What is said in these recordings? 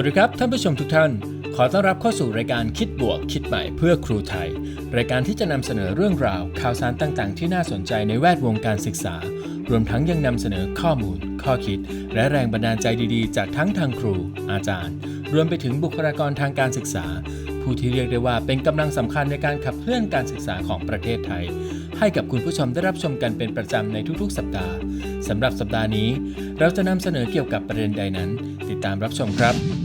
วัสดีครับท่านผู้ชมทุกท่าน ขอต้อนรับเข้าสู่รายการคิดบวก คิดใหม่เพื่อครูไทย รายการที่จะนำเสนอเรื่องราว ข่าวสารต่างๆ ที่น่าสนใจในแวดวงการศึกษา รวมทั้งยังนำเสนอข้อมูล ข้อคิด และแรงบันดาลใจดีๆ จากทั้งทางครู อาจารย์ รวมไปถึงบุคลากรทางการศึกษา ผู้ที่เรียกได้ว่าเป็นกำลังสำคัญในการขับเคลื่อนการศึกษาของประเทศไทย ให้กับคุณผู้ชมได้รับชมกันเป็นประจำในทุกๆ สัปดาห์สำหรับสัปดาห์นี้ เราจะนำเสนอเกี่ยวกับประเด็นใดนั้น ติดตามรับชมครับ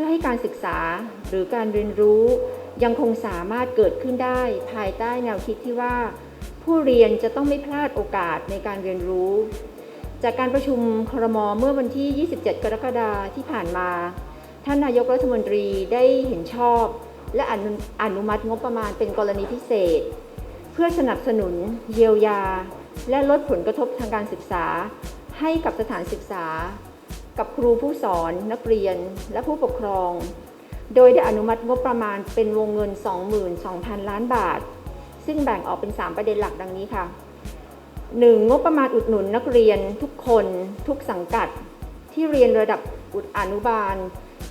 พื่อให้การศึกษาหรือการเรียนรู้ยังคงสามารถเกิดขึ้นได้ ภายใต้แนวคิดที่ว่า ผู้เรียนจะต้องไม่พลาดโอกาสในการเรียนรู้ จากการประชุมครมเมื่อวันที่ 27 กรกฎาคมที่ผ่านมา ท่านนายกรัฐมนตรีได้เห็นชอบ และอนุอนุมัติงบประมาณเป็นกรณีพิเศษ เพื่อสนับสนุน เยียวยา และลดผลกระทบทางการศึกษา ให้กับสถานศึกษา กับครูผู้สอนนักเรียนและผู้ปกครอง โดยได้อนุมัติงบประมาณเป็นวงเงิน 22,000 ล้านบาท ซึ่งแบ่งออกเป็น 3 ประเด็นหลักดังนี้ค่ะ 1. งบประมาณอุดหนุนนักเรียนทุกคนทุกสังกัด ที่เรียนระดับอุดอนุบาล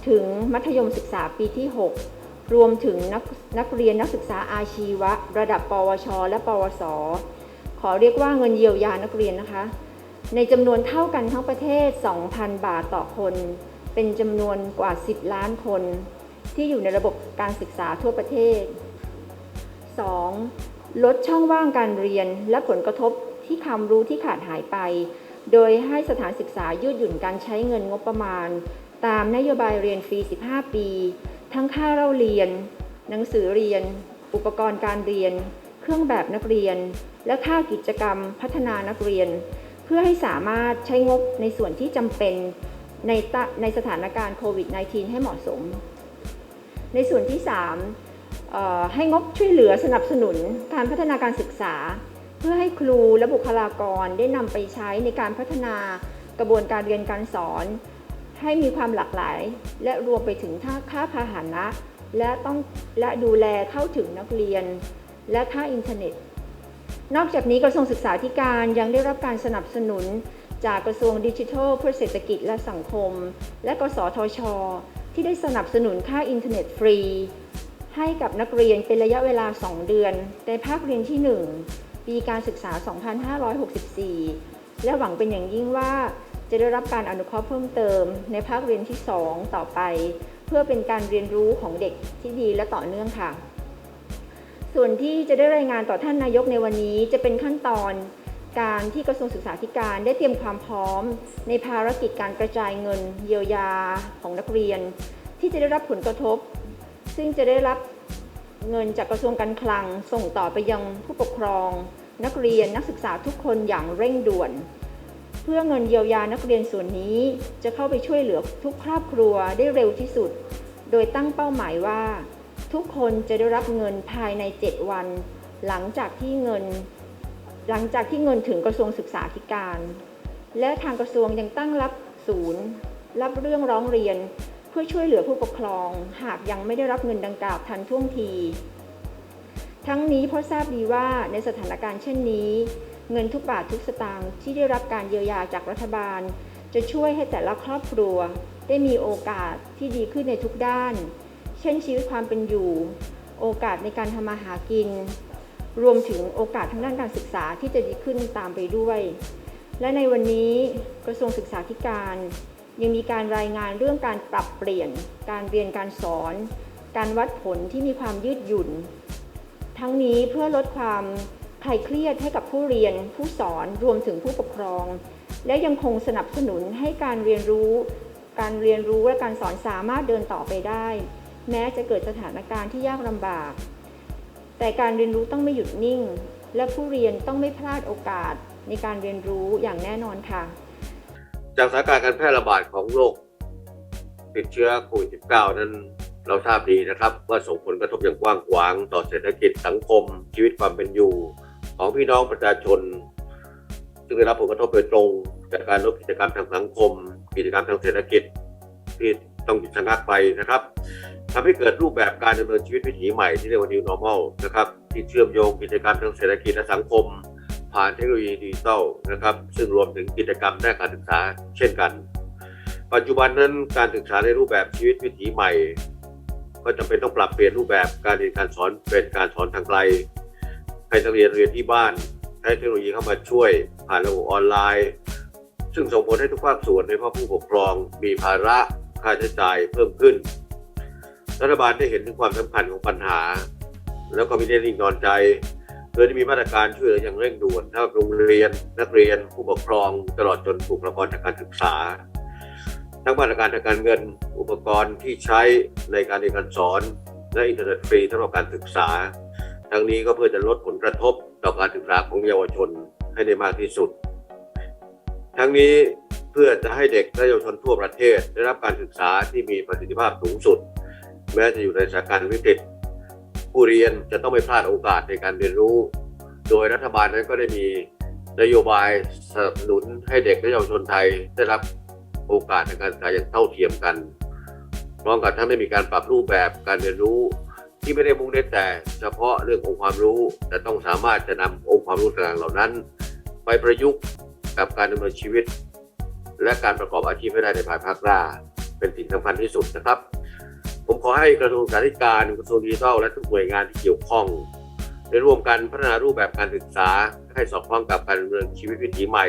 ถึงมัธยมศึกษาปีที่ 6 รวมถึงนักนักเรียนนักศึกษาอาชีวะ ระดับ ปวช และ ปวส ขอเรียกว่าเงินเยียวยานักเรียนนะคะ ในจำนวนเท่ากันทั้งประเทศ 2,000 บาทต่อคน เป็นจำนวนกว่า 10 ล้านคน ที่อยู่ในระบบการศึกษาทั่วประเทศ 2. ลดช่องว่างการเรียนและผลกระทบที่ความรู้ที่ขาดหายไป โดยให้สถานศึกษายืดหยุ่นการใช้เงินงบประมาณ ตามนโยบายเรียนฟรี 15 ปี ทั้งค่าเล่าเรียน หนังสือเรียน อุปกรณ์การเรียน เครื่องแบบนักเรียน และค่ากิจกรรมพัฒนานักเรียน เพื่อให้สามารถใช้งบในส่วนที่จำเป็นในในสถานการณ์โควิด -19 ให้เหมาะสม ในส่วนที่ 3 ให้งบช่วยเหลือสนับสนุนการพัฒนาการศึกษา เพื่อให้ครูและบุคลากรได้นำไปใช้ในการพัฒนากระบวนการเรียนการสอน ให้มีความหลากหลาย และรวมไปถึงท่าค่าพาหนะ และต้องและดูแลเข้าถึงนักเรียน และค่าอินเทอร์เน็ต นอกจากนี้กระทรวงศึกษาธิการยังได้รับการสนับสนุน จากกระทรวงดิจิทัล เพื่อเศรษฐกิจและสังคม และกสทช ที่ได้สนับสนุนค่าอินเทอร์เน็ตฟรี ให้กับนักเรียนเป็นระยะเวลา 2 เดือน ในภาคเรียนที่ 1 ปีการศึกษา 2564 และหวังเป็นอย่างยิ่งว่าจะได้รับการอนุเคราะห์เพิ่มเติม ในภาคเรียนที่ 2 ต่อไป เพื่อเป็นการเรียนรู้ของเด็กที่ดีและต่อเนื่องค่ะ ส่วนที่จะได้รายงานต่อท่านนายกในวันนี้ จะเป็นขั้นตอนการที่กระทรวงศึกษาธิการได้เตรียมความพร้อม ในภารกิจการกระจายเงิน เยียวยาของนักเรียน ที่จะได้รับผลกระทบ ซึ่งจะได้รับเงินจากกระทรวงการคลัง ส่งต่อไปยังผู้ปกครอง นักเรียนนักศึกษาทุกคนอย่างเร่งด่วน เพื่อเงินเยียวยานักเรียนส่วนนี้จะเข้าไปช่วยเหลือทุกครอบครัวได้เร็วที่สุด โดยตั้งเป้าหมายว่า ทุกคนจะได้รับเงินภายใน 7 วัน หลังจากที่เงิน หลังจากที่เงินถึงกระทรวงศึกษาธิการ และทางกระทรวงยังตั้งรับศูนย์ รับเรื่องร้องเรียน เพื่อช่วยเหลือผู้ปกครอง หากยังไม่ได้รับเงินดังกล่าวทันท่วงที ทั้งนี้เพราะทราบดีว่าในสถานการณ์เช่นนี้ เงินทุกบาททุกสตางค์ที่ได้รับการเยียวยาจากรัฐบาล จะช่วยให้แต่ละครอบครัว ได้มีโอกาสที่ดีขึ้นในทุกด้าน เช่นชีวิตความเป็นอยู่ โอกาสในการทำมาหากิน รวมถึงโอกาสทางด้านการศึกษาที่จะดีขึ้นตามไปด้วย และในวันนี้กระทรวงศึกษาธิการ ยังมีการรายงานเรื่องการปรับเปลี่ยน การเรียนการสอน การวัดผลที่มีความยืดหยุ่น ทั้งนี้เพื่อลดความคลายเครียดให้กับผู้เรียน ผู้สอนรวมถึงผู้ปกครอง และยังคงสนับสนุนให้การเรียนรู้ การเรียนรู้และการสอนสามารถเดินต่อไปได้ แม้จะเกิดสถานการณ์ที่ยากลำบาก แต่การเรียนรู้ต้องไม่หยุดนิ่ง และผู้เรียนต้องไม่พลาดโอกาสในการเรียนรู้อย่างแน่นอนค่ะ จากสถานการณ์การแพร่ระบาดของโรคติดเชื้อโควิด -19 นั้นเราทราบดีนะครับ ว่าส่งผลกระทบอย่างกว้างขวาง ต่อเศรษฐกิจสังคม ชีวิตความเป็นอยู่ ของพี่น้องประชาชน ซึ่งได้รับผลกระทบโดยตรง จากการลดกิจกรรมทางสังคม กิจกรรมทางเศรษฐกิจที่ต้องหยุดชะงักไปนะครับ ทำให้เกิดรูปแบบการดำเนินชีวิตวิถีใหม่ที่เรียกว่า New Normal นะครับที่เชื่อมโยงกิจกรรมทางเศรษฐกิจและสังคม ผ่านเทคโนโลยีดิจิทัลนะครับซึ่งรวมถึงกิจกรรมด้านการศึกษาเช่นกัน ปัจจุบันนั้นการศึกษาในรูปแบบชีวิตวิถีใหม่ ก็จำเป็นต้องปรับเปลี่ยนรูปแบบการเรียนการสอนเป็นการสอนทางไกล ให้นักเรียนเรียนที่บ้านใช้เทคโนโลยีเข้ามาช่วย ผ่านระบบออนไลน์ ซึ่งส่งผลให้ทุกภาคส่วนโดยเฉพาะผู้ปกครอง มีภาระค่าใช้จ่ายเพิ่มขึ้น รัฐบาลได้เห็นถึงความสำคัญของปัญหา แล้วก็มีได้นิ่งนอนใจโดยได้มีมาตรการช่วยเหลืออย่างเร่งด่วนทั้งโรงเรียนนักเรียนผู้ปกครองตลอดจนบุคลากรทางการศึกษา ทั้งมาตรการทางการเงินอุปกรณ์ที่ใช้ในการเรียนการสอน และอินเทอร์เน็ตฟรีสำหรับการศึกษา ทั้งนี้ก็เพื่อจะลดผลกระทบต่อการศึกษาของเยาวชนให้ได้มากที่สุด ทั้งนี้เพื่อจะให้เด็กและเยาวชนทั่วประเทศได้รับการศึกษาที่มีประสิทธิภาพสูงสุด แม้จะอยู่ในสถานการณ์วิกฤตผู้เรียนจะต้องไม่พลาดโอกาสในการเรียนรู้ โดยรัฐบาลนั้นก็ได้มีนโยบายสนับสนุนให้เด็กและเยาวชนไทยได้รับโอกาสในการศึกษาอย่างเท่าเทียมกัน พร้อมกับทั้งได้มีการปรับรูปแบบการเรียนรู้ที่ไม่ได้มุ่งเน้นแต่ เฉพาะเรื่ององค์ความรู้ แต่ต้องสามารถจะนำองค์ความรู้ต่างๆเหล่านั้น ไปประยุกต์กับการดำเนินชีวิต และการประกอบอาชีพให้ได้ในภายภาคหน้าเป็นสิ่งสำคัญที่สุดนะครับ ผมขอให้กระทรวงศึกษาการกระทรวงดิจิทัลและทุกหน่วยงานที่เกี่ยวข้องได้ร่วมกันพัฒนารูปแบบการศึกษาให้สอดคล้องกับการดำเนินชีวิตวิถีใหม่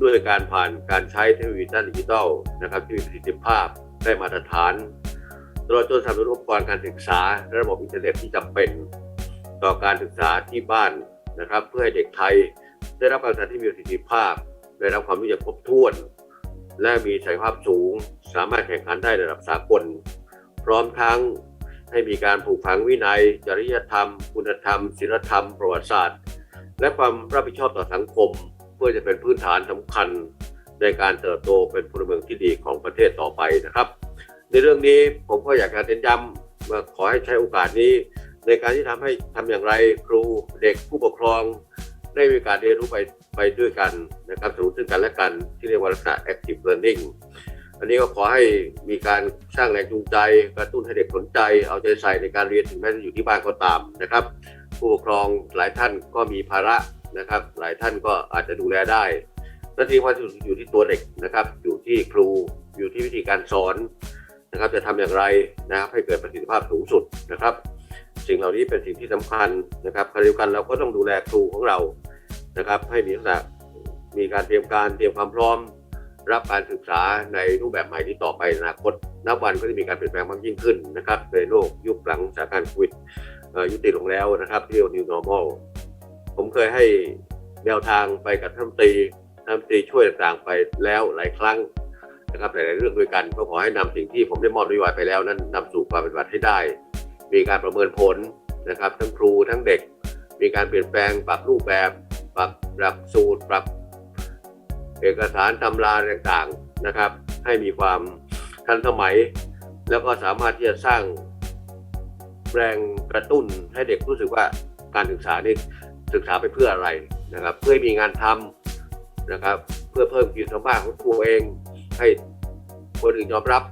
ด้วยการผ่านการใช้เทคโนโลยีด้านดิจิทัลนะครับที่มีประสิทธิภาพได้มาตรฐานตลอดจนสนับสนุนอุปกรณ์การศึกษาและระบบอินเทอร์เน็ตที่จำเป็นต่อการศึกษาที่บ้านนะครับ เพื่อให้เด็กไทยได้รับการศึกษาที่มีประสิทธิภาพ ได้รับความรู้อย่างครบถ้วน และมีศักยภาพสูง สามารถแข่งขันได้ในระดับสากล พร้อมทั้งให้มีการผูกฝังวินัย จริยธรรม คุณธรรมศีลธรรม ประวัติศาสตร์ และความรับผิดชอบต่อสังคม เพื่อจะเป็นพื้นฐานสำคัญในการเติบโตเป็นพลเมืองที่ดีของประเทศต่อไปนะครับ ในเรื่องนี้ผมก็อยากจะเน้นย้ำว่าขอให้ใช้โอกาสนี้ ในการที่ทำให้ทำอย่างไรครูเด็กผู้ปกครอง ได้มีการเรียนรู้ไปไปด้วยกันนะครับสนุนซึ่งกันและกันที่เรียกว่าลักษณะ active learning อันนี้ก็ขอให้มีการสร้างแรงจูงใจกระตุ้นให้เด็กสนใจ เอาใจใส่ในการเรียนถึงแม้จะอยู่ที่บ้านก็ตามนะครับ ผู้ปกครองหลายท่านก็มีภาระนะครับ หลายท่านก็อาจจะดูแลได้หน้าที่ว่าอยู่ที่ตัวเด็กนะครับ อยู่ที่ครูอยู่ที่วิธีการสอนนะครับ จะทำอย่างไรนะครับให้เกิดประสิทธิภาพสูงสุดนะครับ สิ่งเหล่านี้เป็นสิ่งที่สำคัญนะครับขณะเดียวกันเราก็ต้องดูแลครูของเรานะครับ ให้มีลักษณะมีการเตรียมการเตรียมความพร้อม รับการศึกษาในรูปแบบใหม่ที่ต่อไปในอนาคต นับวันก็จะมีการเปลี่ยนแปลงมากยิ่งขึ้นนะครับในโลกยุคหลังสถานการณ์โควิดยุติลงแล้วนะครับที่เรียกว่า new normal ผมเคยให้แนวทางไปกับท่านตรีท่านตรีช่วยต่างๆไปแล้วหลายครั้งนะครับหลายๆเรื่องด้วยกันก็ขอให้นำสิ่งที่ผมได้มอบนโยบายไปแล้วนั้นนำสู่ความปฏิบัติให้ได้ มีการประเมินผลนะครับ ทั้งครูทั้งเด็ก มีการเปลี่ยนแปลงปรับรูปแบบ ปรับหลักสูตรปรับ เอกสารตำราต่างๆนะครับ ให้มีความทันสมัย แล้วก็สามารถที่จะสร้างแรงกระตุ้นให้เด็กรู้สึกว่าการศึกษานี่ศึกษาไปเพื่ออะไรนะครับ เพื่อมีงานทำนะครับ เพื่อเพิ่มขีดความสามารถของตัวเอง ให้คนอื่นยอมรับ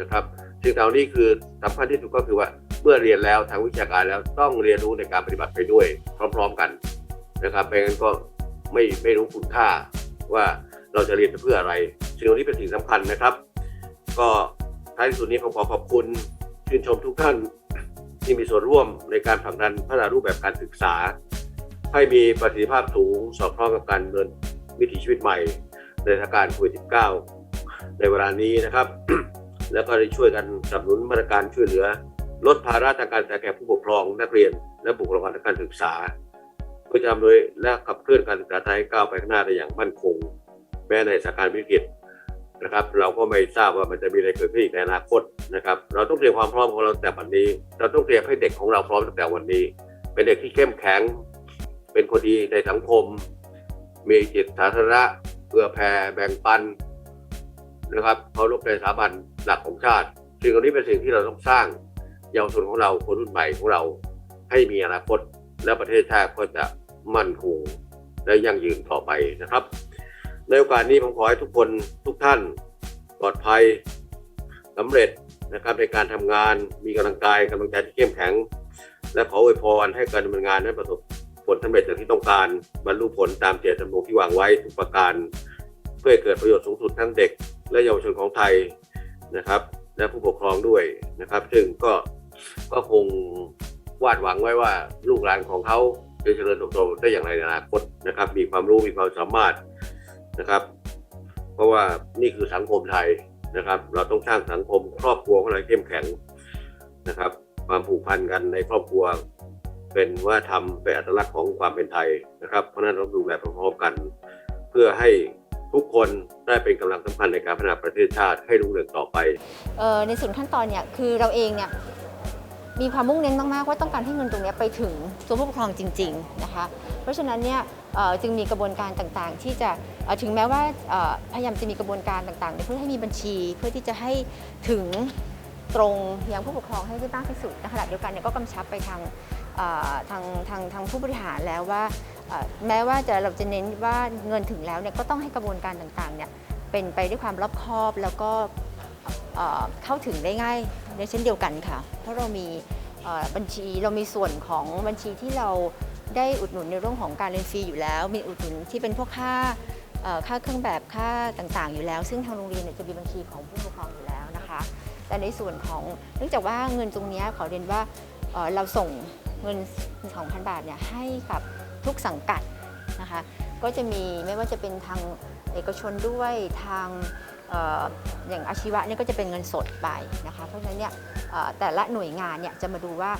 นะครับสิ่งเหล่านี้คือสำคัญที่สุดก็คือว่าเมื่อเรียนแล้วทางวิชาการแล้วต้องเรียนรู้ในการปฏิบัติไปด้วย พร้อม ๆกันนะครับไม่งั้นก็ไม่ไม่รู้คุณค่า ว่าเราจะเรียนไปเพื่ออะไรสิ่งเหล่านี้เป็นสิ่งสำคัญนะครับ ก็ท้ายที่สุดนี้ผมขอขอบคุณชื่นชมทุกท่านที่มีส่วนร่วมในการผลักดันพัฒนารูปแบบการศึกษา ให้มีประสิทธิภาพสูงสอดคล้องกับการเนินวิถีชีวิตใหม่ ในสถานการณ์โควิด -19 ในเวลานี้นะครับ แล้วก็ได้ช่วยกันสนับสนุนมาตรการช่วยเหลือ ลดภาระทางการศึกษาแก่ผู้ปกครองนักเรียน และบุคลากรทางการศึกษา เพื่อจะทำโดยและขับเคลื่อนการศึกษาไทยให้ก้าวไปข้างหน้าได้อย่างมั่นคง แม้ในสถานการณ์วิกฤตนะครับ เราก็ไม่ทราบว่ามันจะมีอะไรเกิดขึ้นอีกในอนาคตนะครับ เราต้องเตรียมความพร้อมของเราตั้งแต่วันนี้ เราต้องเตรียมให้เด็กของเราพร้อมตั้งแต่วันนี้ เป็นเด็กที่เข้มแข็ง เป็นคนดีในสังคม มีจิตสาธารณะเพื่อแผ่แบ่งปันนะครับเคารพในสถาบันหลักของชาติสิ่งเหล่านี้เป็นสิ่งที่เราต้องสร้างเยาวชนของเราคนรุ่นใหม่ของเราให้มีอนาคตและประเทศชาติก็จะ มั่นคงและยั่งยืนต่อไปนะครับ ในโอกาสนี้ผมขอให้ทุกคนทุกท่านปลอดภัยสำเร็จนะครับในการทำงานมีกำลังกายกำลังใจที่เข้มแข็ง และขออวยพรให้การดำเนินงานนั้นประสบผลสำเร็จอย่างที่ต้องการบรรลุผลตามเจตจำนงที่วางไว้ทุกประการ เพื่อเกิดประโยชน์สูงสุดทั้งเด็ก และเยาวชนของไทยนะครับ และผู้ปกครองด้วยนะครับ ซึ่งก็ก็คงวาดหวังไว้ว่าลูกหลานของเขา จะเจริญเติบโตได้อย่างไรในอนาคตนะครับ มีความรู้มีความสามารถนะครับ เพราะว่านี่คือสังคมไทยนะครับ เราต้องสร้างสังคมครอบครัวของเราเข้มแข็งนะครับ ความผูกพันกันในครอบครัว เป็นว่าทำเป็นอัตลักษณ์ของความเป็นไทยนะครับ เพราะนั้นเราดูแลพร้อมๆกัน เพื่อให้ทุกคนได้เป็นกำลังสำคัญในการพัฒนาประเทศชาติให้รุ่งเรืองต่อไปออในส่วนขั้นตอนเนี่ยคือเราเองเนี่ย มีความมุ่งเน้นมากๆว่าต้องการให้เงินตรงนี้ไปถึงตัวผู้ปกครองจริง ๆนะคะ เพราะฉะนั้นเนี่ยจึงมีกระบวนการต่างๆ ที่จะถึงแม้ว่าพยายามจะมีกระบวนการต่างๆ เพื่อให้มีบัญชีเพื่อที่จะให้ถึงตรงยังผู้ปกครองให้ได้มากที่สุดในขณะเดียวกันเนี่ยก็กำชับไปทางทางทางทางผู้บริหารแล้วว่าแม้ว่าจะเราจะเน้นว่าเงินถึงแล้วเนี่ยก็ต้องให้กระบวนการต่างๆเนี่ยเป็นไปด้วยความรอบคอบแล้วก็เข้าถึงได้ง่าย ในเช่นเดียวกันค่ะ เพราะเรามีบัญชีเรามีส่วนของบัญชีที่เราได้อุดหนุนในเรื่องของการเรียนฟรีอยู่แล้ว มีอุดหนุนที่เป็นพวกค่าค่าเครื่องแบบค่าต่างๆ อยู่แล้ว ซึ่งทางโรงเรียนจะมีบัญชีของผู้ปกครองอยู่แล้วนะคะ แต่ในส่วนของเนื่องจากว่าเงินตรงนี้ขอเรียนว่าเราส่งเงิน 2,000 บาทเนี่ยให้กับทุกสังกัดนะคะ ก็จะมีไม่ว่าจะเป็นทางเอกชนด้วยทาง อย่างอาชีวะเนี่ยก็จะเป็นเงินสดไปนะคะเพราะฉะนั้นเนี่ยแต่ละหน่วยงานเนี่ยจะมาดูว่า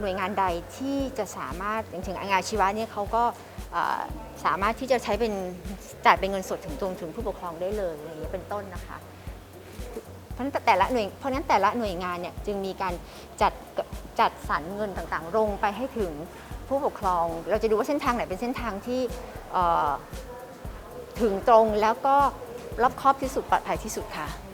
หน่วยงานใดที่จะสามารถอย่างเช่นงานอาชีวะเนี่ยเขาก็สามารถที่จะใช้เป็นจ่ายเป็นเงินสดถึงตรงถึงผู้ปกครองได้เลยอะไรอย่างเงี้ยเป็นต้นนะคะเพราะฉะนั้นแต่ละหน่วยเพราะฉะนั้นแต่ละหน่วยงานเนี่ยจึงมีการจัดจัดสรรเงินต่างๆลงไปให้ถึงผู้ปกครอง เราจะดูว่าเส้นทางไหนเป็นเส้นทางที่ถึงตรงแล้วก็ รอบครอบที่สุดปลอดภัยที่สุดค่ะ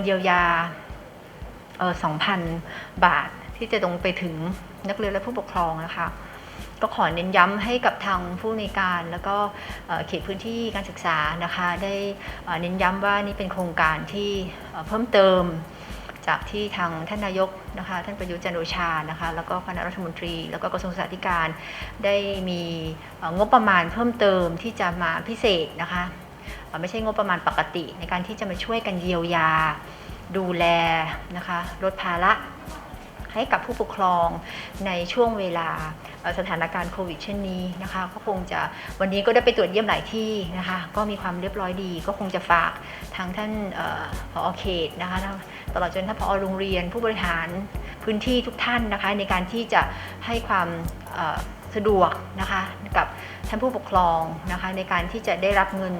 เงินเยียวยาเออ2,000 บาทที่จะลงไปถึงนักเรียนและผู้ปกครองนะคะก็ขอเน้นย้ำให้กับทางผู้ในการแล้วก็เขตพื้นที่การศึกษานะคะ ได้เน้นย้ำว่านี่เป็นโครงการที่เพิ่มเติมจากที่ทางท่านนายกนะคะ ท่านประยุทธ์จันโอชานะคะ แล้วก็คณะรัฐมนตรี แล้วก็กระทรวงศึกษาธิการได้มีงบประมาณเพิ่มเติมที่จะมาพิเศษนะคะ เอ่อไม่ใช่งบประมาณปกติ ในการที่จะมาช่วยกันเยียวยา ดูแลนะคะลดภาระให้กับผู้ปกครองในช่วงเวลาสถานการณ์โควิดเช่นนี้นะคะก็คงจะวันนี้ก็ได้ไปตรวจเยี่ยมหลายที่นะคะ ก็มีความเรียบร้อยดี ก็คงจะฝากทางท่านเออผอเขตนะคะตลอดจนท่านผอโรงเรียน ผู้บริหารพื้นที่ทุกท่านนะคะ ในการที่จะให้ความสะดวกนะคะกับท่านผู้ปกครองนะคะในการที่จะได้รับเงิน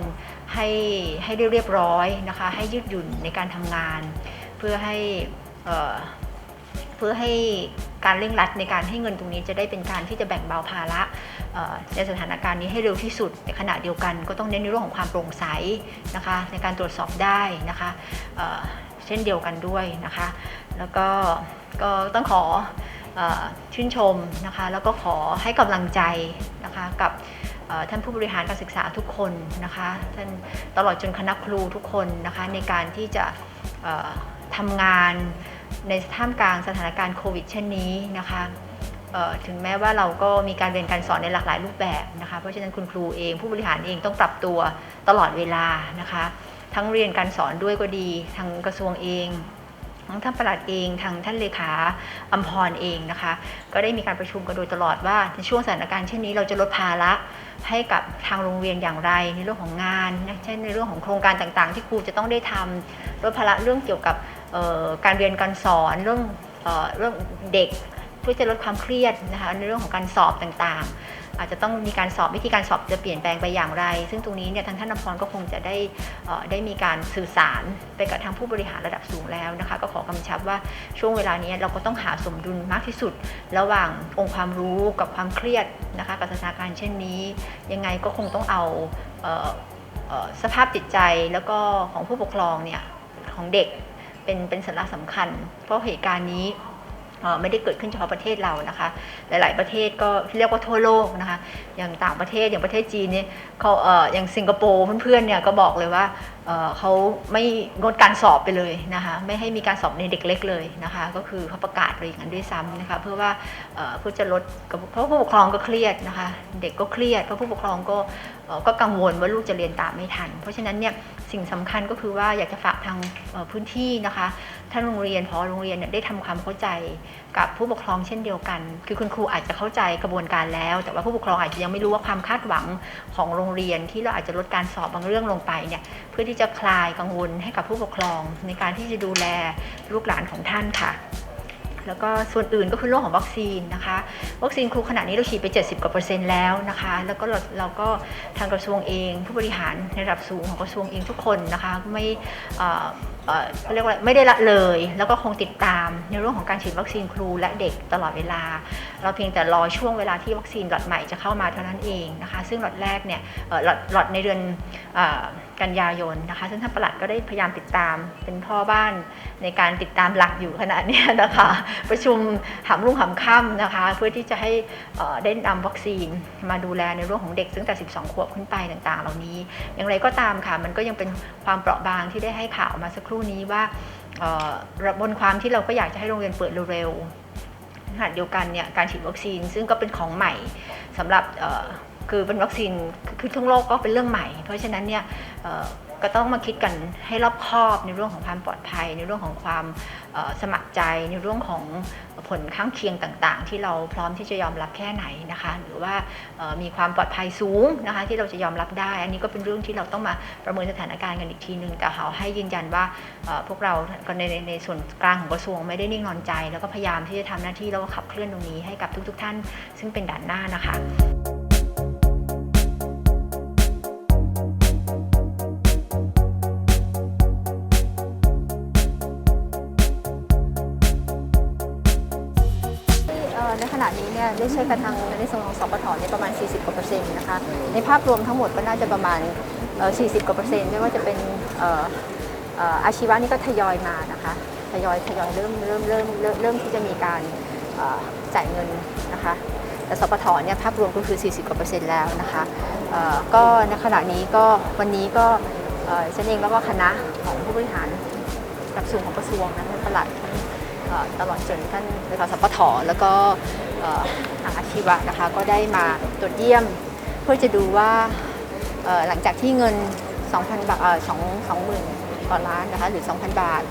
ให้ให้ได้เรียบร้อยนะคะ ให้ยืดหยุ่นในการทำงาน เพื่อให้เพื่อให้การเร่งรัดในการให้เงินตรงนี้จะได้เป็นการที่จะแบ่งเบาภาระในสถานการณ์นี้ให้เร็วที่สุด ในขณะเดียวกันก็ต้องเน้นในเรื่องของความโปร่งใสนะคะ ในการตรวจสอบได้นะคะเเช่นเดียวกันด้วยนะคะ แล้วก็ก็ต้องขออชื่นชมนะคะ แล้วก็ขอให้กำลังใจนะคะกับ ท่านผู้บริหารการศึกษาทุกคนนะคะท่านตลอดจนคณะครูทุกคนนะคะในการที่จะทำงานในท่ามกลางสถานการณ์โควิด เช่นนี้นะคะถึงแม้ว่าเราก็มีการเรียนการสอนในหลากหลายรูปแบบนะคะ เพราะฉะนั้นคุณครูเองผู้บริหารเองต้องปรับตัวตลอดเวลานะคะ ทั้งเรียนการสอนด้วยก็ดีทางกระทรวงเอง ทั้งท่านประหลัดเองทางท่านเลขาอัมพรเองนะคะ ก็ได้มีการประชุมกันโดยตลอดว่าในช่วงสถานการณ์เช่นนี้เราจะลดภาระให้กับทางโรงเรียนอย่างไรในเรื่องของงานนะเช่นในเรื่องของโครงการต่างๆ ที่ครูจะต้องได้ทำลดภาระเรื่องเกี่ยวกับการเรียนการสอนเรื่องเออเรื่องเด็กเพื่อจะลดความเครียดนะคะในเรื่องของการสอบต่างๆ อาจจะต้องมีการสอบวิธีการสอบจะเปลี่ยนแปลงไปอย่างไร ซึ่งตรงนี้เนี่ยทางท่านนพรก็คงจะได้ได้มีการสื่อสารไปกับทางผู้บริหารระดับสูงแล้วนะคะ ก็ขอกำชับว่าช่วงเวลานี้เราก็ต้องหาสมดุลมากที่สุด ระหว่างองค์ความรู้กับความเครียดนะคะกับสถานการณ์เช่นนี้ ยังไงก็คงต้องเอาเออเออสภาพจิตใจแล้วก็ของผู้ปกครองเนี่ยของเด็กเป็นเป็นสาระสำคัญ เพราะเหตุการณ์นี้ ไม่ได้เกิดขึ้นเฉพาะประเทศเรานะคะ หลาย ๆ ประเทศก็เรียกว่าทั่วโลกนะคะ อย่างต่างประเทศอย่างประเทศจีนเนี่ยเขาเอออย่างสิงคโปร์เพื่อนๆเนี่ยก็บอกเลยว่าเเขาไม่งดการสอบไปเลยนะคะไม่ให้มีการสอบในเด็กเล็กเลยนะคะ ก็คือเขาประกาศเลยอย่างนั้นด้วยซ้ำนะคะเพื่อว่าเพื่อจะลดเพราะผู้ปกครองก็เครียดนะคะ เด็กก็เครียดเพราะผู้ปกครองก็ก็กังวลว่าลูกจะเรียนตามไม่ทัน เพราะฉะนั้นเนี่ยสิ่งสำคัญก็คือว่าอยากจะฝากทางพื้นที่นะคะ ท่านโรงเรียนพอโรงเรียนเนี่ยได้ทำความเข้าใจกับผู้ปกครองเช่นเดียวกัน คือคุณครูอาจจะเข้าใจกระบวนการแล้ว แต่ว่าผู้ปกครองอาจจะยังไม่รู้ว่าความคาดหวังของโรงเรียน ที่เราอาจจะลดการสอบบางเรื่องลงไปเนี่ยเพื่อที่จะคลายกังวลให้กับผู้ปกครอง ในการที่จะดูแลลูกหลานของท่านค่ะแล้วก็ส่วนอื่นก็คือเรื่องของวัคซีนนะคะ วัคซีนครูขณะนี้เราฉีดไป 70 กว่าเปอร์เซ็นต์แล้วนะคะ แล้วก็เราเราก็ทางกระทรวงเอง ผู้บริหารในระดับสูงของกระทรวงเองทุกคนนะคะไม่เขาเรียกว่าไม่ได้ละเลย แล้วก็คงติดตามในเรื่องของการฉีดวัคซีนครูและเด็กตลอดเวลา เราเพียงแต่รอช่วงเวลาที่วัคซีนหลอตใหม่จะเข้ามาเท่านั้นเองนะคะ ซึ่งหลอตแรกเนี่ยเอ่อล็อตล็อตในเดือนกันยายนนะคะ ซึ่งท่านประหลัดก็ได้พยายามติดตามเป็นพ่อบ้านในการติดตามหลักอยู่ขณะนี้นะคะ ประชุมหามรุ่งหามค่ำนะคะ เพื่อที่จะให้เอ่อได้นำวัคซีนมาดูแลในเรื่องของเด็กตั้งแต่ 12 ขวบขึ้นไปต่างๆ เหล่านี้ อย่างไรก็ตามค่ะ มันก็ยังเป็นความเปราะบางที่ได้ให้ข่าวมาสักครู่นี้ว่าบนความที่เราก็อยากจะให้โรงเรียนเปิดเร็วๆขณะเดียวกันเนี่ยการฉีดวัคซีนซึ่งก็เป็นของใหม่สำหรับคือเป็นวัคซีนคือทั้งโลกก็เป็นเรื่องใหม่ เพราะฉะนั้นเนี่ย ก็ต้องมาคิดกันให้รอบคอบในเรื่องของความปลอดภัย ในเรื่องของความสมัครใจ ในเรื่องของผลข้างเคียงต่างๆ ที่เราพร้อมที่จะยอมรับแค่ไหนนะคะ หรือว่ามีความปลอดภัยสูงนะคะที่เราจะยอมรับได้ อันนี้ก็เป็นเรื่องที่เราต้องมาประเมินสถานการณ์กันอีกทีหนึ่งแต่เขาให้ยืนยันว่าพวกเราในในในส่วนกลางของกระทรวงไม่ได้นิ่งนอนใจ แล้วก็พยายามที่จะทำหน้าที่แล้วก็ขับเคลื่อนตรงนี้ให้กับทุก ๆ ท่าน ซึ่งเป็นด่านหน้านะคะ ใช้กันทางในส่วนของสปทเนี่ยประมาณ 40กว่าเปอร์เซ็นต์นะคะในภาพรวมทั้งหมดก็น่าจะประมาณ 40กว่าเปอร์เซ็นต์ไม่ว่าจะเป็นอาชีวะนี่ก็ทยอยมานะคะทยอยทยอยเริ่มเริ่มเริ่มเริ่มที่จะมีการจ่ายเงินนะคะแต่สปทเนี่ยภาพรวมก็คือ 40กว่าเปอร์เซ็นต์แล้วนะคะก็ในขณะนี้ก็วันนี้ก็ฉันเองแล้วก็คณะของผู้บริหารระดับสูงของกระทรวงนะท่านประหลัดท่านตลอดจนท่านเลขาสปทแล้วก็ ทางอาชีวะนะคะก็ได้มาตรวจเยี่ยม เพื่อจะดูว่าหลังจากที่เงิน 2,000 บาทเอ่อ2 20,000กว่าล้านนะคะหรือ 2,000 บาท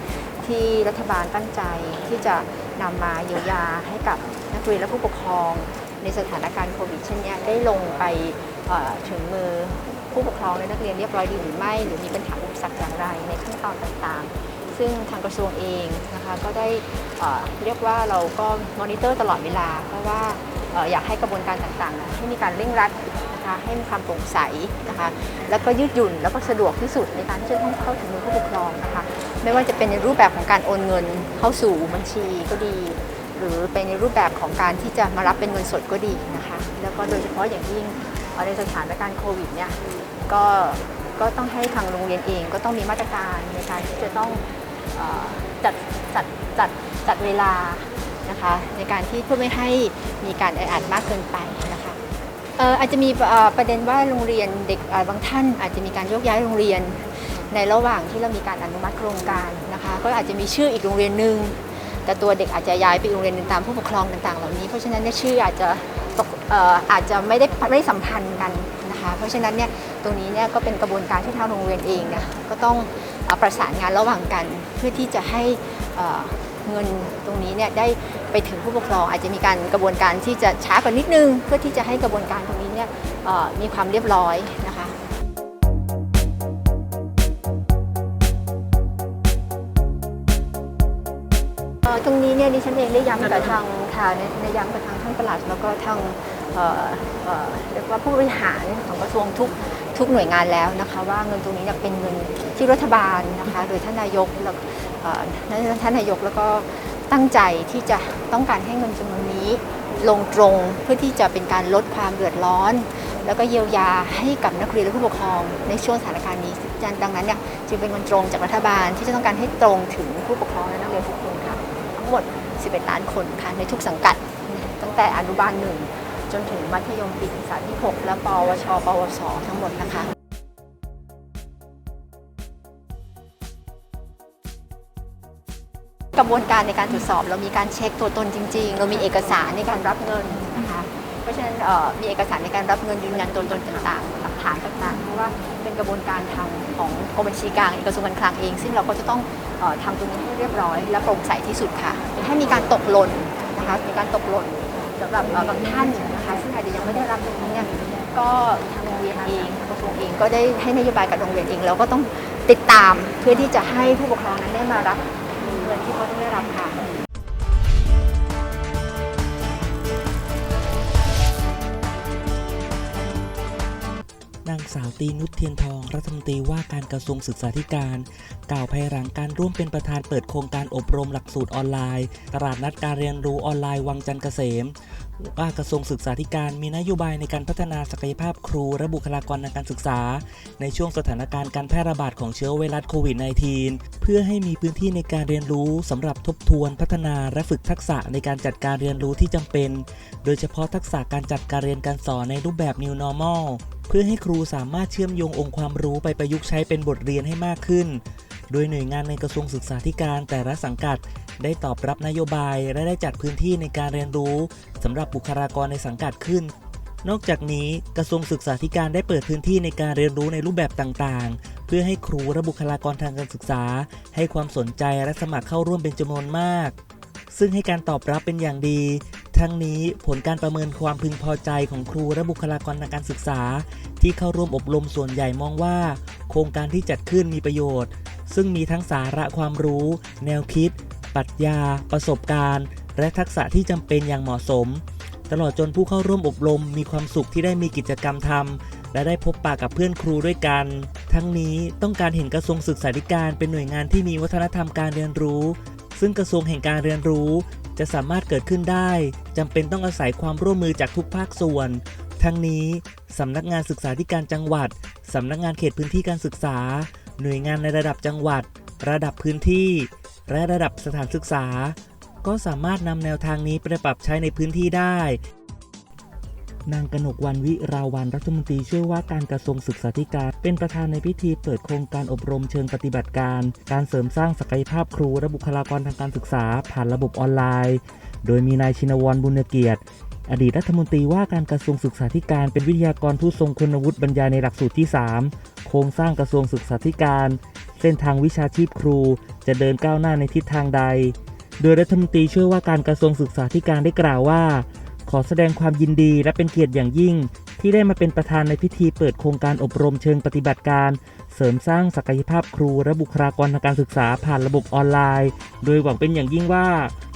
ที่รัฐบาลตั้งใจที่จะนำมาเยียวยาให้กับนักเรียนและผู้ปกครอง ในสถานการณ์โควิดเช่นนี้ได้ลงไปถึงมือผู้ปกครองและนักเรียนเรียบร้อยดีหรือไม่ หรือมีปัญหาอุปสรรคอย่างไรในขั้นตอนต่างๆ ซึ่งทางกระทรวงเองนะคะก็ได้เรียกว่าเราก็มอนิเตอร์ตลอดเวลา เพราะว่าอยากให้กระบวนการต่างๆให้มีการเร่งรัดนะคะให้มีความโปร่งใสนะคะแล้วก็ยืดหยุ่นแล้วก็สะดวกที่สุดในการที่จะต้องเข้าถึงมือผู้ปกครองนะคะไม่ว่าจะเป็นในรูปแบบของการโอนเงินเข้าสู่บัญชีก็ดี หรือเป็นในรูปแบบของการที่จะมารับเป็นเงินสดก็ดีนะคะแล้วก็โดยเฉพาะอย่างยิ่งในสถานการณ์โควิดเนี่ยก็ก็ต้องให้ทางโรงเรียนเองก็ต้องมีมาตรการในการที่จะต้อง จัดจัดจัดจัดเวลานะคะในการที่เพื่อไม่ให้มีการแออัดมากเกินไปนะคะอออาจจะมีประเด็นว่าโรงเรียนเด็กบางท่าน อาจจะมีการโยกย้ายโรงเรียนในระหว่างที่เรามีการอนุมัติโครงการนะคะก็อาจจะมีชื่ออีกโรงเรียนหนึ่งแต่ตัวเด็กอาจจะย้ายไปโรงเรียนตามผู้ปกครองต่างๆ เหล่านี้ เพราะฉะนั้นเนี่ยชื่ออาจจะตกอาจจะไม่ได้ไม่สัมพันธ์กันนะคะเพราะฉะนั้นเนี่ยตรงนี้เนี่ยก็เป็นกระบวนการที่ทางโรงเรียนเองเนี่ยก็ต้อง ประสานงานระหว่างกัน เพื่อที่จะให้เเงินตรงนี้เนี่ยได้ไปถึงผู้ปกครองอาจจะมีการกระบวนการที่จะช้ากว่านิดนึง เพื่อที่จะให้กระบวนการตรงนี้เนี่ยมีความเรียบร้อยนะคะตรงนี้เนี่ยดิฉันเองได้ย้ำกับทางค่ะได้ได้ย้ำกับทางท่านประหลัดแล้วก็ทางเรียกว่าผู้บริหารของกระทรวงทุก ทุกหน่วยงานแล้วนะคะว่าเงินตรงนี้เนี่ยเป็นเงินที่รัฐบาลนะคะโดยท่านนายกแล้วท่านนายกแล้วก็ตั้งใจที่จะต้องการให้เงินจำนวนนี้ลงตรงเพื่อที่จะเป็นการลดความเดือดร้อน แล้วก็เยียวยาให้กับนักเรียนและผู้ปกครองในช่วงสถานการณ์นี้ดังนั้นเนี่ยจึงเป็นเงินตรงจากรัฐบาลที่จะต้องการให้ตรงถึงผู้ปกครองและนักเรียนทุกคนค่ะทั้งหมด 11 ล้านคนค่ะในทุกสังกัดตั้งแต่อนุบาลหนึ่ง จนถึงมัธยมปีศึกษาที่ 6 และปวช ปวส ทั้งหมดนะคะกระบวนการในการตรวจสอบ เรามีการเช็คตัวตนจริง ๆ เรามีเอกสารในการรับเงินนะคะ เพราะฉะนั้นมีเอกสารในการรับเงินยืนยันตัวตนต่างๆ หลักฐานต่างๆ เพราะว่าเป็นกระบวนการทางของกรมบัญชีกลางกระทรวงการคลังเอง ซึ่งเราก็จะต้องทำตรงนี้ให้เรียบร้อย และโปร่งใสที่สุดค่ะให้มีการตกหล่นนะคะ มีการตกหล่นสำหรับบางท่าน คะซึ่งอาจจะยังไม่ได้รับตรงนี้เนี่ยก็ทางโรงเรียนเองกระทรวงเองก็ได้ให้นโยบายกับโรงเรียนเองแล้วก็ต้องติดตามเพื่อที่จะให้ผู้ปกครองนั้นได้มารับเงินที่เขาต้องได้รับค่ะ นางสาวตีนุชเทียนทองรัฐมนตรีว่าการกระทรวงศึกษาธิการ กล่าวภายหลังการร่วมเป็นประธานเปิดโครงการอบรมหลักสูตรออนไลน์ ตลาดนัดการเรียนรู้ออนไลน์วังจันทร์เกษม ว่ากระทรวงศึกษาธิการมีนโยบายในการพัฒนาศักยภาพครูและบุคลากรทางการศึกษา ในช่วงสถานการณ์การแพร่ระบาดของเชื้อไวรัสโควิด -19 เพื่อให้มีพื้นที่ในการเรียนรู้สำหรับทบทวนพัฒนาและฝึกทักษะในการจัดการเรียนรู้ที่จำเป็น โดยเฉพาะทักษะการจัดการเรียนการสอนในรูปแบบ New Normal เพื่อให้ครูสามารถเชื่อมโยงองค์ความรู้ไปประยุกต์ใช้เป็นบทเรียนให้มากขึ้น โดยหน่วยงานในกระทรวงศึกษาธิการแต่ละสังกัด ได้ตอบรับนโยบายและได้จัดพื้นที่ในการเรียนรู้สำหรับบุคลากรในสังกัดขึ้น นอกจากนี้กระทรวงศึกษาธิการได้เปิดพื้นที่ในการเรียนรู้ในรูปแบบต่างๆ เพื่อให้ครูและบุคลากรทางการศึกษา ให้ความสนใจและสมัครเข้าร่วมเป็นจำนวนมาก ซึ่งให้การตอบรับเป็นอย่างดี ทั้งนี้ผลการประเมินความพึงพอใจของครูและบุคลากรทางการศึกษา ที่เข้าร่วมอบรมส่วนใหญ่มองว่า โครงการที่จัดขึ้นมีประโยชน์ ซึ่งมีทั้งสาระความรู้ แนวคิดปรัชญา ประสบการณ์ และทักษะที่จำเป็นอย่างเหมาะสม ตลอดจนผู้เข้าร่วมอบรมมีความสุขที่ได้มีกิจกรรมทำและได้พบปะกับเพื่อนครูด้วยกัน ทั้งนี้ต้องการเห็นกระทรวงศึกษาธิการเป็นหน่วยงานที่มีวัฒนธรรมการเรียนรู้ ซึ่งกระทรวงแห่งการเรียนรู้ จะสามารถเกิดขึ้นได้จำเป็นต้องอาศัยความร่วมมือจากทุกภาคส่วน ทั้งนี้สำนักงานศึกษาธิการจังหวัดสำนักงานเขตพื้นที่การศึกษา หน่วยงานในระดับจังหวัด ระดับพื้นที่ และระดับสถานศึกษา ก็สามารถนำแนวทางนี้ไปปรับใช้ในพื้นที่ได้ นางกนกวันวิราวันรัฐมนตรีช่วยว่าการกระทรวงศึกษาธิการ เป็นประธานในพิธีเปิดโครงการอบรมเชิงปฏิบัติการ การเสริมสร้างศักยภาพครูและบุคลากรทางการศึกษา ผ่านระบบออนไลน์ โดยมีนายชินวรบุญเกียรติอดีตรัฐมนตรีว่าการกระทรวงศึกษาธิการเป็นวิทยากรผู้ทรงคุณวุฒิบรรยายในหลักสูตรที่ 3 โครงสร้างกระทรวงศึกษาธิการ เส้นทางวิชาชีพครูจะเดินก้าวหน้าในทิศทางใด โดยรัฐมนตรีช่วยว่าการกระทรวงศึกษาธิการได้กล่าวว่า ขอแสดงความยินดีและเป็นเกียรติอย่างยิ่ง ที่ได้มาเป็นประธานในพิธีเปิดโครงการอบรมเชิงปฏิบัติการ เสริมสร้างศักยภาพครูและบุคลากรทางการศึกษาผ่านระบบออนไลน์ โดยหวังเป็นอย่างยิ่งว่า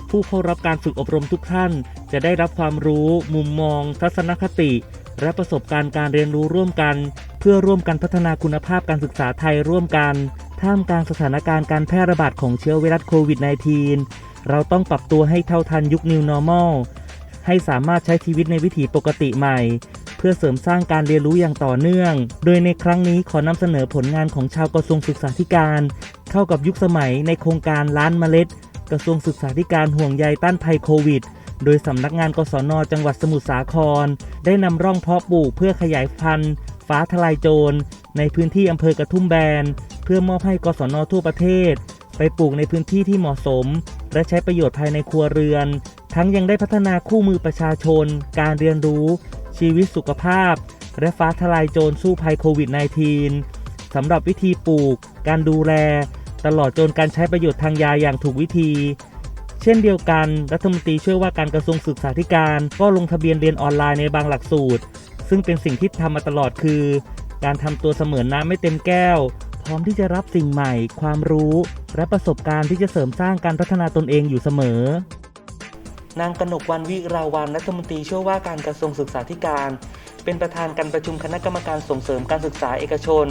ผู้เข้ารับการฝึกอบรมทุกท่าน จะได้รับความรู้ มุมมอง ทัศนคติ และประสบการณ์การเรียนรู้ร่วมกัน เพื่อร่วมกันพัฒนาคุณภาพการศึกษาไทยร่วมกัน ท่ามกลางสถานการณ์การแพร่ระบาดของเชื้อไวรัสโควิด -19 เราต้องปรับตัวให้เท่าทันยุค New Normal ให้สามารถใช้ชีวิตในวิถีปกติใหม่ เพื่อเสริมสร้างการเรียนรู้อย่างต่อเนื่อง โดยในครั้งนี้ขอนำเสนอผลงานของชาวกระทรวงศึกษาธิการ เข้ากับยุคสมัยในโครงการล้านเมล็ด กระทรวงศึกษาธิการห่วงใยต้านภัยโควิดโดยสำนักงานกศนจังหวัดสมุทรสาคร ได้นำร่องเพาะปลูกเพื่อขยายพันธุ์ ฟ้าทลายโจร ในพื้นที่อำเภอกระทุ่มแบน เพื่อมอบให้กศนทั่วประเทศ ไปปลูกในพื้นที่ที่เหมาะสม และใช้ประโยชน์ภายในครัวเรือน ทั้งยังได้พัฒนาคู่มือประชาชน การเรียนรู้ ชีวิตสุขภาพ และฟ้าทลายโจรสู้ภัยโควิด -19 สำหรับวิธีปลูก การดูแล ตลอดจนการใช้ประโยชน์ทางยาอย่างถูกวิธี เช่นเดียวกัน รัฐมนตรีช่วยว่าการกระทรวงศึกษาธิการ ก็ลงทะเบียนเรียนออนไลน์ในบางหลักสูตร ซึ่งเป็นสิ่งที่ทำมาตลอดคือ การทำตัวเสมือนน้ำไม่เต็มแก้ว พร้อมที่จะรับสิ่งใหม่ ความรู้ และประสบการณ์ที่จะเสริมสร้างการพัฒนาตนเองอยู่เสมอ นางกนกวันวิราวันรัฐมนตรีช่วยว่าการกระทรวงศึกษาธิการ เป็นประธานการประชุมคณะกรรมการส่งเสริมการศึกษาเอกชน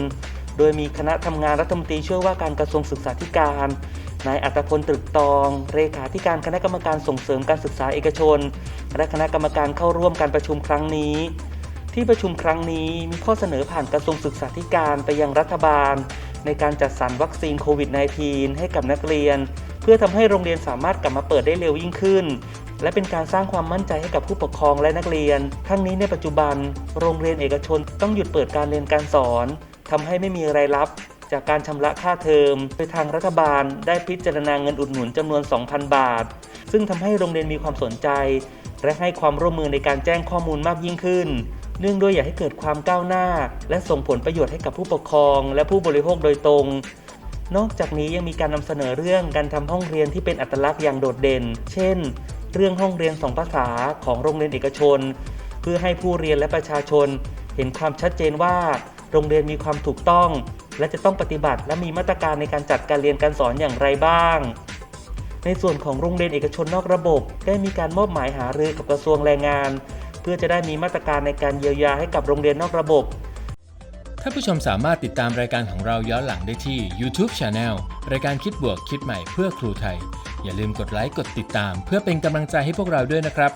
โดยมีคณะทำงานรัฐมนตรีช่วยว่าการกระทรวงศึกษาธิการนายอัตพลตรึกตอง เลขาธิการคณะกรรมการส่งเสริมการศึกษาเอกชน และคณะกรรมการเข้าร่วมการประชุมครั้งนี้ ที่ประชุมครั้งนี้มีข้อเสนอผ่านกระทรวงศึกษาธิการไปยังรัฐบาล ในการจัดสรรวัคซีนโควิด -19 ให้กับนักเรียน เพื่อทำให้โรงเรียนสามารถกลับมาเปิดได้เร็วยิ่งขึ้น และเป็นการสร้างความมั่นใจให้กับผู้ปกครองและนักเรียน ทั้งนี้ในปัจจุบัน โรงเรียนเอกชนต้องหยุดเปิดการเรียนการสอนทำให้ไม่มีรายรับจากการชำระค่าเทอม โดยทางรัฐบาลได้พิจารณาเงินอุดหนุนจำนวน 2,000 บาท ซึ่งทำให้โรงเรียนมีความสนใจ และให้ความร่วมมือในการแจ้งข้อมูลมากยิ่งขึ้น เนื่องด้วยอยากให้เกิดความก้าวหน้า และส่งผลประโยชน์ให้กับผู้ปกครอง และผู้บริโภคโดยตรง นอกจากนี้ยังมีการนำเสนอเรื่องการทำห้องเรียนที่เป็นอัตลักษณ์อย่างโดดเด่น เช่น เรื่องห้องเรียนสองภาษาของโรงเรียนเอกชน เพื่อให้ผู้เรียนและประชาชน เห็นความชัดเจนว่า โรงเรียนมีความถูกต้อง และจะต้องปฏิบัติและมีมาตรการในการจัดการเรียนการสอนอย่างไรบ้าง ในส่วนของโรงเรียนเอกชนนอกระบบ ได้มีการมอบหมายหารือกับกระทรวงแรงงาน เพื่อจะได้มีมาตรการในการเยียวยาให้กับโรงเรียนนอกระบบ ท่านผู้ชมสามารถติดตามรายการของเราย้อนหลังได้ที่ YouTube Channel รายการคิดบวกคิดใหม่เพื่อครูไทย อย่าลืมกดไลค์กดติดตาม เพื่อเป็นกำลังใจให้พวกเราด้วยนะครับ